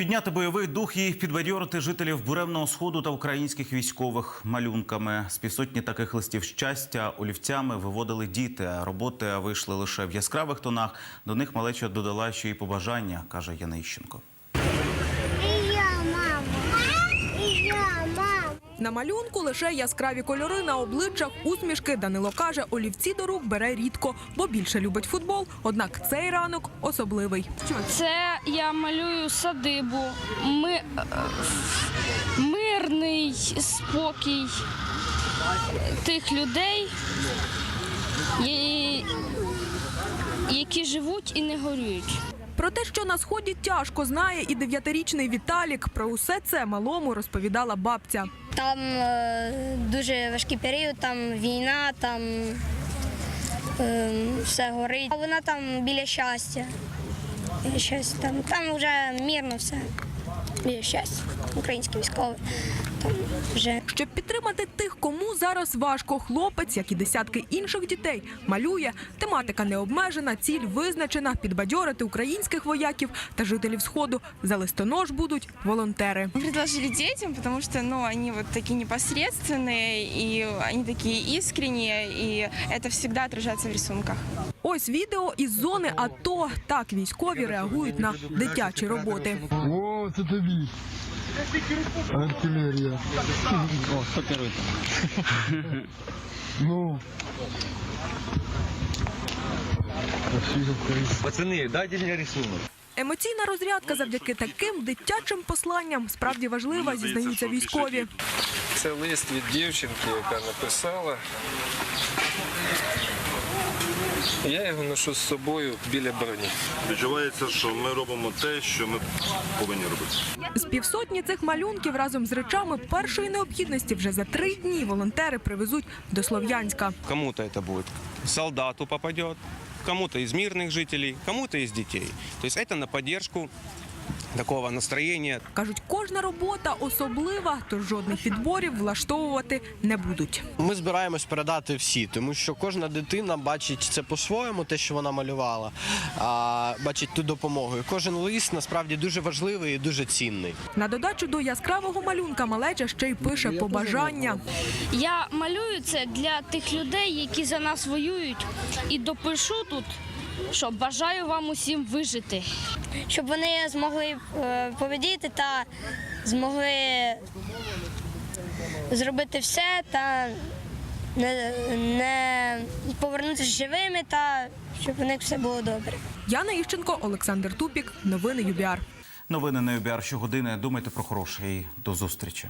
Підняти бойовий дух і підбадьорити жителів буремного сходу та українських військових малюнками. З півсотні таких листів щастя олівцями виводили діти. Роботи вийшли лише в яскравих тонах. До них малеча додала ще й побажання, каже Яна Іщенко. І я, мама. І я, мама. На малюнку лише яскраві кольори на обличчях, усмішки. Данило каже, олівці до рук бере рідко, бо більше любить футбол. Однак цей ранок особливий. Це я малюю садибу, ми, е, мирний спокій тих людей, які живуть і не горюють. Про те, що на сході тяжко знає і дев'ятирічний Віталік. Про усе це малому розповідала бабця. Там е, дуже важкий період, там війна, там е, все горить. А вона там біля щастя. Щастя. Там, там вже мирно все. Біля щастя. Українські військові. Там вже Щоб підтримати тих, кому зараз важко, хлопець, як і десятки інших дітей, малює. Тематика не обмежена, ціль визначена підбадьорити українських вояків та жителів сходу. За листонож будуть волонтери. Мы предложили детям, потому что, ну, они вот такие непосредственные, и они такие искренние, и это всегда отражается в рисунках. Ось відео із зони АТО. Так військові реагують на дитячі роботи. О, це тобі. Артилерія. О, хто керує? Ну. Пацани, дайте мені рисунок. Емоційна розрядка завдяки таким дитячим посланням справді важлива, зізнаються військові. Це лист від дівчинки, яка написала. Я його ношу з собою біля броні. Відчувається, що ми робимо те, що ми повинні робити. З півсотні цих малюнків разом з речами першої необхідності вже за три дні волонтери привезуть до Слов'янська. Кому-то это будет солдату попадет, кому-то из мирных жителей, кому-то из детей. То есть это на поддержку такого настроения. Кажуть, кожна робота особлива, тож жодних підборів влаштовувати не будуть. Ми збираємось передати всі, тому що кожна дитина бачить це по-своєму, те, що вона малювала, а, бачить ту допомогу. І кожен лист насправді дуже важливий і дуже цінний. На додачу до яскравого малюнка малеча ще й пише побажання. Я малюю це для тих людей, які за нас воюють, і допишу тут, що бажаю вам усім вижити. щоб вони змогли е, та змогли зробити все та не, не повернутися живими та щоб у них все було добре. Яна Іщенко, Олександр Тупік. Новини ЮБІАР. Новини на ЮБР щогодини. Думайте про хороше і до зустрічі.